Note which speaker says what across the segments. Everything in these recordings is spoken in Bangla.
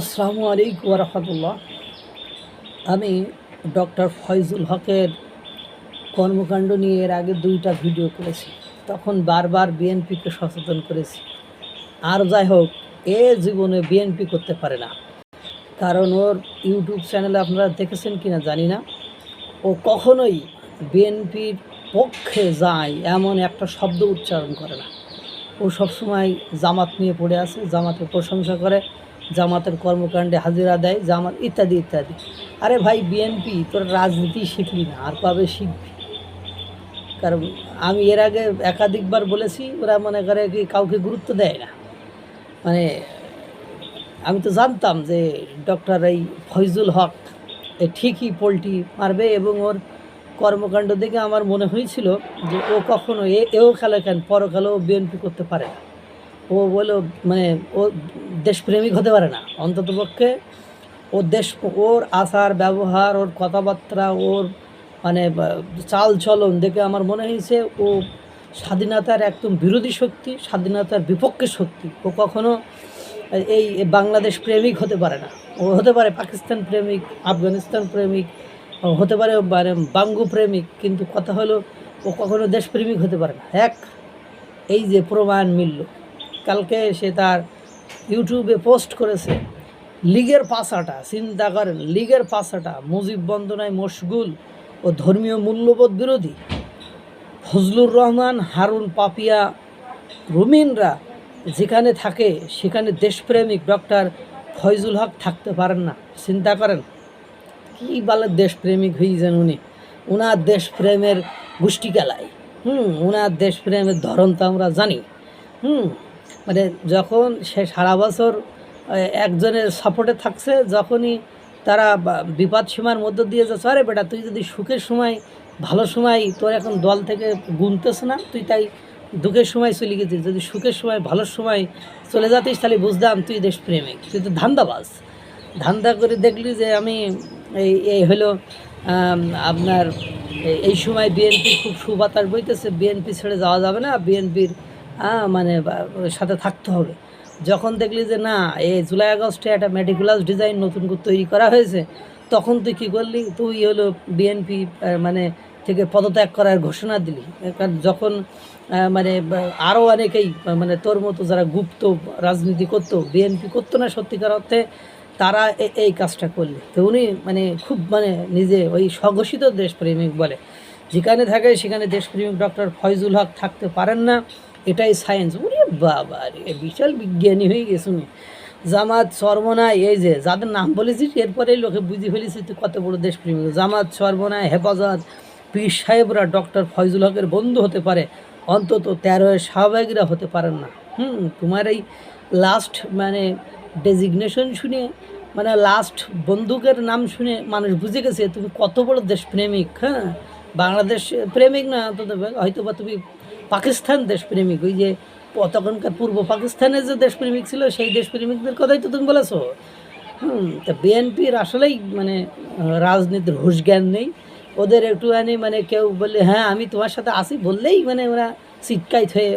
Speaker 1: আসসালামু আলাইকুম রহমতুল্লাহ। আমি ডক্টর ফয়জুল হকের কর্মকাণ্ড নিয়ে এর আগে দুইটা ভিডিও করেছি, তখন বারবার বিএনপিকে সচেতন করেছি। আর যাই হোক, এ জীবনে বিএনপি করতে পারে না। কারণ ওর ইউটিউব চ্যানেলে আপনারা দেখেছেন কি না জানি না। ও কখনোই বিএনপির পক্ষে যায় এমন একটা শব্দ উচ্চারণ করে না। ও সবসময় জামাত নিয়ে পড়ে আছে, জামাতের প্রশংসা করে। জামাতের কর্মকাণ্ডে হাজিরা দেয়, জামাত ইত্যাদি ইত্যাদি। আরে ভাই, বিএনপি, তোর রাজনীতি শিখলি না, আর কবে শিখবি? কারণ আমি এর আগে একাধিকবার বলেছি, ওরা মনে করে কি কাউকে গুরুত্ব দেয় না। মানে আমি তো জানতাম যে ডক্টর এই ফয়জুল হক, এ ঠিকই পোলট্রি মারবে এবং ওর কর্মকাণ্ড দেখে আমার মনে হয়েছিল যে ও কখনো এও খেলে কেন পরকালেও বিএনপি করতে পারে না। ও বলে মানে ও দেশপ্রেমিক হতে পারে না। অন্ততপক্ষে ও দেশ, ওর আচার, ব্যবহার, ওর কথাবার্তা, ওর মানে চাল চলন দেখে আমার মনে হয়েছে ও স্বাধীনতার একদম বিরোধী শক্তি, স্বাধীনতার বিপক্ষে শক্তি। ও কখনো এই বাংলাদেশ প্রেমিক হতে পারে না। ও হতে পারে পাকিস্তান প্রেমিক, আফগানিস্তান প্রেমিক হতে পারে মানে বাঙ্গু প্রেমিক, কিন্তু কথা হলো ও কখনো দেশপ্রেমিক হতে পারে না। এক, এই যে প্রমাণ মিলল। কালকে সে তার ইউটিউবে পোস্ট করেছে, লীগের পাশাটা, চিন্তা করেন, লীগের পাশাটা, মুজিব বন্দনায় মশগুল ও ধর্মীয় মূল্যবোধ বিরোধী। ফজলুর রহমান, হারুন পাপিয়া, রুমিনরা যেখানে থাকে, সেখানে দেশপ্রেমিক ডক্টর ফয়জুল হক থাকতে পারেন না। চিন্তা করেন, কী বলে দেশপ্রেমিক হয়েছেন উনি? ওনার দেশপ্রেমের গোষ্ঠী খেলায় হুম ওনার দেশপ্রেমের ধরন তো আমরা জানি। হুম মানে যখন সে সারা বছর একজনের সাপোর্টে থাকছে, যখনই তারা বিপদ সীমার মধ্য দিয়ে যাচ্ছে, আরে বেটা, তুই যদি সুখের সময়, ভালো সময় তোর এখন দল থেকে গুনতেছ না, তুই তাই দুঃখের সময় চলে গেছিস। যদি সুখের সময়, ভালো সময় চলে যাতিস, তাহলে বুঝতাম তুই দেশপ্রেমিক। তুই তো ধান্দাবাজ। ধান্দা করে দেখলি যে আমি এই এই হলো আপনার এই- সময় বিএনপি খুব সুবাতাস বইতেছে। বিএনপি ছেড়ে যাওয়া যাবে না। বিএনপির মানে সাথে থাকতে হবে। যখন দেখলি যে না এই জুলাই আগস্টে একটা মেডিকুলাস ডিজাইন নতুন করে তৈরি করা হয়েছে, তখন তুই কী করলি? তুই হলো বিএনপি মানে থেকে পদত্যাগ করার ঘোষণা দিলি। কারণ যখন মানে আরও অনেকেই মানে তোর মতো যারা গুপ্ত রাজনীতি করতো বিএনপি করতো না সত্যিকার অর্থে, তারা এই কাজটা করলে। তো উনি মানে খুব মানে নিজে ওই স্বঘোষিত দেশপ্রেমিক বলে। যেখানে থাকে, সেখানে দেশপ্রেমিক ডক্টর ফয়জুল হক থাকতে পারেন না। এটাই সায়েন্স উনি বাবা রে, বিশাল বিজ্ঞানী হয়ে গেছে জামাত সর্বনায়, এই যে যাদের নাম বলেছিস, এরপরেই লোকে বুঝে ফেলেছি তুই কত বড় দেশপ্রেমিক জামাত সর্বনায়, হেফাজত, পীর সাহেবরা ডক্টর ফয়জুল হকের বন্ধু হতে পারে, অন্তত তেরোয় স্বাভাবিকরা হতে পারেন না। হুম, তোমার এই লাস্ট মানে ডেজিগনেশন শুনে মানে লাস্ট বন্দুকের নাম শুনে মানুষ বুঝে গেছে তুমি কত বড় দেশপ্রেমিক হ্যাঁ? বাংলাদেশ প্রেমিক না অন্তত হয়তো বা তুমি পাকিস্তান দেশপ্রেমিক, ওই যে তখনকার পূর্ব পাকিস্তানের যে দেশপ্রেমিক ছিল, সেই দেশপ্রেমিকদের কথাই তো তুমি বলেছ। হুম, তা বিএনপির আসলেই মানে রাজনীতির হুশ জ্ঞান নেই। ওদের একটু একটুখানি মানে কেউ বললে হ্যাঁ আমি তোমার সাথে আসি বললেই মানে ওরা সিটকাইত হয়ে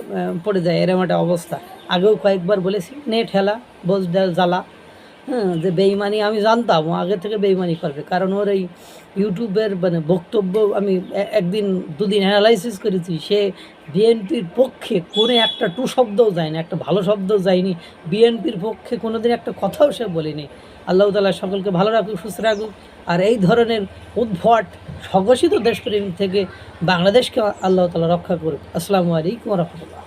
Speaker 1: পড়ে যায়, এরকম একটা অবস্থা। আগেও কয়েকবার বলেছি নেট হেলা বোঝ জ্বালা। হ্যাঁ যে বেইমানি আমি জানতাম আগে থেকে বেইমানি করবে। কারণ ওর এই ইউটিউবের মানে বক্তব্য আমি একদিন, দুদিন অ্যানালাইসিস করেছি, সে বিএনপির পক্ষে কোনো একটা টু শব্দও যায়নি একটা ভালো শব্দও যায়নি। বিএনপির পক্ষে কোনো দিন একটা কথাও সে বলেনি। আল্লাহ তালা সকলকে ভালো রাখুক, সুস্থ রাখুক। আর এই ধরনের উদ্ভট, স্বঘোষিত দেশপ্রেম থেকে বাংলাদেশকে আল্লাহ তালা রক্ষা করুক। আসসালামু আলাইকুম রহমতুল্লাহ।